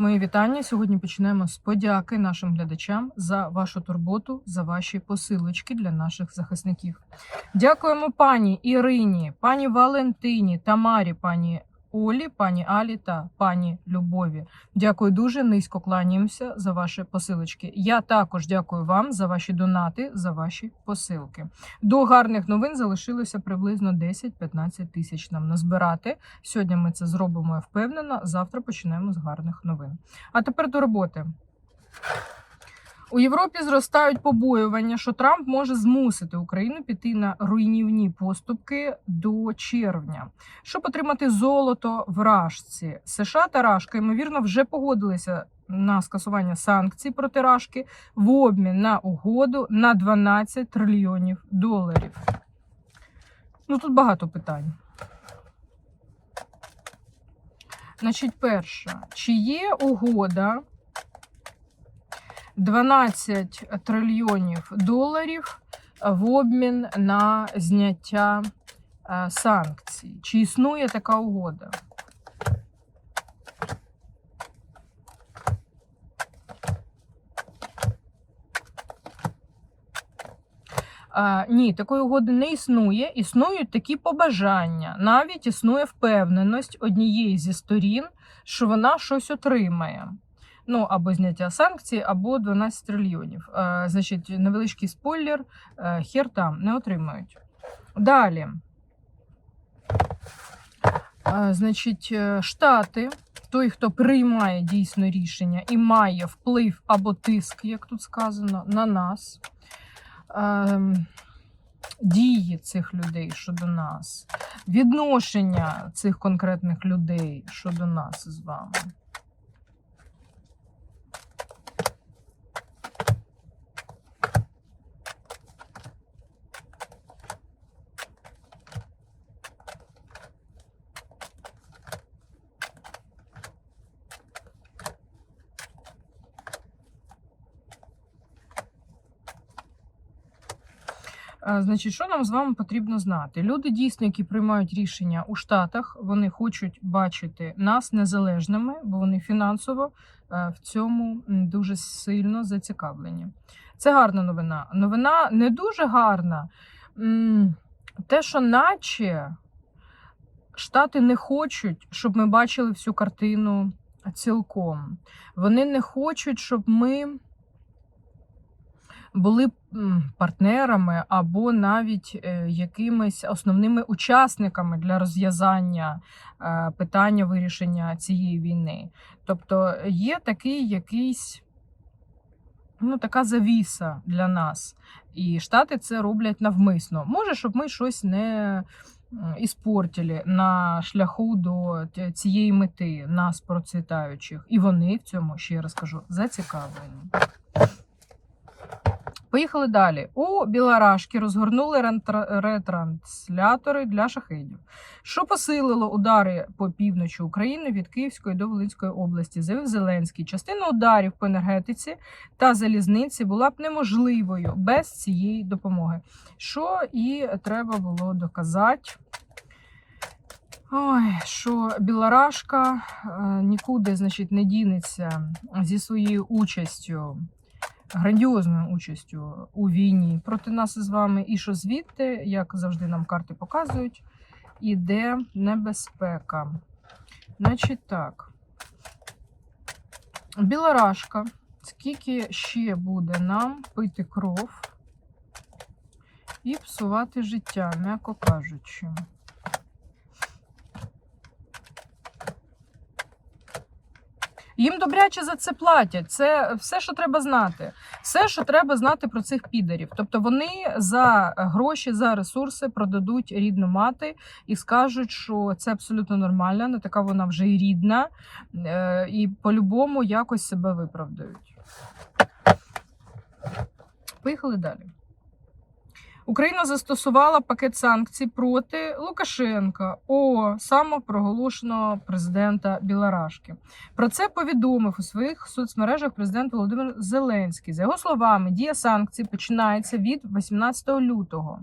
Мої вітання. Сьогодні почнемо з подяки нашим глядачам за вашу турботу, за ваші посилочки для наших захисників. Дякуємо пані Ірині, пані Валентині, Тамарі, пані Олі, пані Алі та пані Любові. Дякую дуже низько кланяємося за ваші посилочки. Я також дякую вам за ваші донати, за ваші посилки. До гарних новин залишилося приблизно 10-15 тисяч нам назбирати. Сьогодні ми це зробимо я впевнена. Завтра почнемо з гарних новин. А тепер до роботи. У Європі зростають побоювання, що Трамп може змусити Україну піти на руйнівні поступки до червня. Щоб отримати золото в Рашці, США та Рашка, ймовірно, вже погодилися на скасування санкцій проти Рашки в обмін на угоду на 12 трильйонів доларів. Ну тут багато питань. Значить, перше, чи є угода 12 трильйонів доларів в обмін на зняття е, санкцій? Чи існує така угода? А, ні, такої угоди не існує. Існують такі побажання. Навіть існує впевненість однієї зі сторін, що вона щось отримає. Ну, або зняття санкцій, або 12 трильйонів. А, значить, невеличкий спойлер, а, хер там не отримають. Далі. Значить, е, Штати, той, хто приймає дійсно рішення і має вплив або тиск, як тут сказано, на нас ем, дії цих людей щодо нас, відношення цих конкретних людей щодо нас з вами. А, Значить, що нам з вами потрібно знати? Люди, дійсно, які приймають рішення у Штатах, вони хочуть бачити нас незалежними, бо вони фінансово е, в цьому дуже сильно зацікавлені. Це гарна новина. Новина не дуже гарна. Те, що наче Штати не хочуть, щоб ми бачили всю картину цілком. Вони не хочуть, щоб ми були партнерами або навіть е, якимись основними учасниками для розв'язання е, питання вирішення цієї війни. Тобто є такий якийсь. Ну, така завіса для нас. І Штати це роблять навмисно. Може, щоб ми щось не іспортили на шляху до цієї мети нас процвітаючих. І вони в цьому, ще раз кажу, зацікавлені. Поїхали далі. У Білорашки розгорнули ретранслятори для шахедів, що посилило удари по півночі України від Київської до Волинської області. Заявив Зеленський. Частина ударів по енергетиці та залізниці була б неможливою без цієї допомоги. Що і треба було доказати. Ой, що Білорашка е, нікуди, значить, не дінеться зі своєю участю грандіозною участю у війні проти нас із вами, і що звідти, як завжди нам карти показують, іде небезпека. Значить так. Білорашка. Скільки ще буде нам пити кров і псувати життя, м'яко кажучи. Їм добряче за це платять. Це все, що треба знати. Все, що треба знати про цих підарів. Тобто вони за гроші, за ресурси продадуть рідну мати і скажуть, що це абсолютно нормально, не така вона вже і рідна, е, і по-любому якось себе виправдають. Поїхали далі. Україна застосувала пакет санкцій проти Лукашенка, о самопроголошеного президента Білорашки. Про це повідомив у своїх соцмережах президент Володимир Зеленський. За його словами, дія санкцій починається від 18 лютого.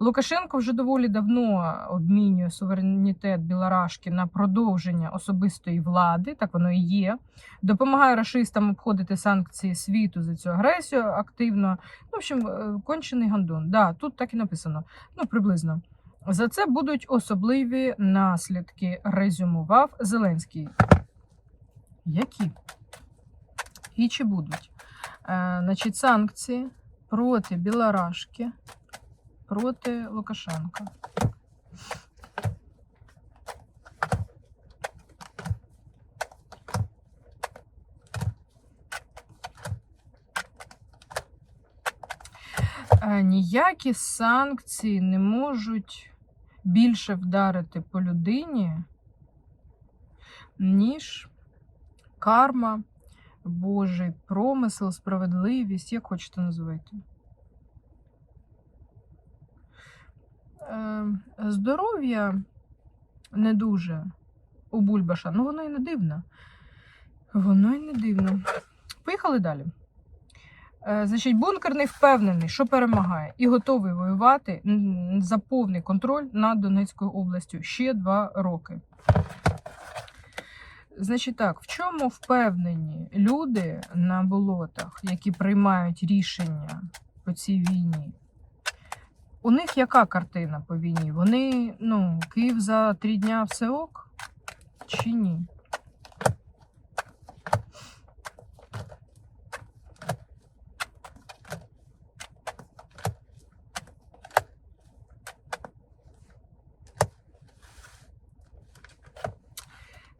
Лукашенко вже доволі давно обмінює суверенітет Білорашки на продовження особистої влади, так воно і є. Допомагає рашистам обходити санкції світу за цю агресію активно. Ну, в общем, е, кончений гандон. Да, тут так і написано. Ну, приблизно. За це будуть особливі наслідки, резюмував Зеленський. Які? І чи будуть? Е, значить, санкції проти Білорашки, проти Лукашенка. Е, Ніякі санкції не можуть більше вдарити по людині, ніж карма, Божий промисел, справедливість, як хочете називайте. Е, Здоров'я не дуже у Бульбаша, ну воно і не дивно. Воно і не дивно. Поїхали далі. Е, Значить, бункер не впевнений, що перемагає, і готовий воювати за повний контроль над Донецькою областю ще два роки. Значить так, в чому впевнені люди на болотах, які приймають рішення по цій війні? У них яка картина по війні? Вони, ну, Київ за три дня все ок? Чи ні?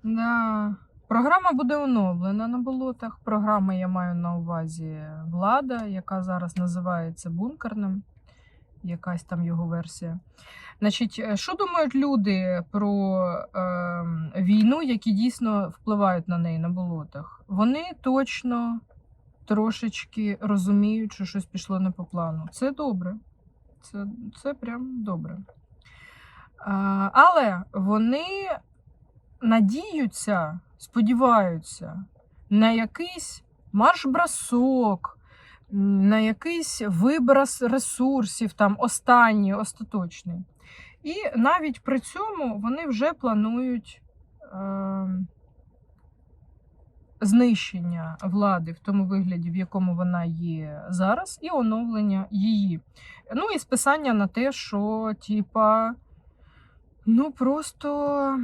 Да. Програма буде оновлена на болотах. Програма я маю на увазі влада, яка зараз називається бункерним. Якась там його версія. Значить, е, що думають люди про е, війну, які дійсно впливають на неї на болотах? Вони точно трошечки розуміють, що щось пішло не по плану. Це добре. Це, це прям добре. А, але вони надіються, сподіваються на якийсь марш-бросок, на якийсь виброс ресурсів, там останній, остаточний. І навіть при цьому вони вже планують е, знищення влади в тому вигляді, в якому вона є зараз, і оновлення її. Ну і списання на те, що, типа, ну просто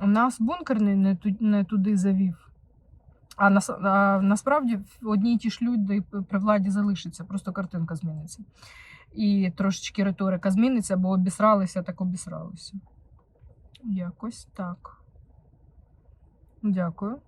нас бункерний не туди завів. А, на, а насправді одні й ті ж люди при владі залишаться, просто картинка зміниться. І трошечки риторика зміниться, бо обісралися, так обісралися. Якось так. Дякую.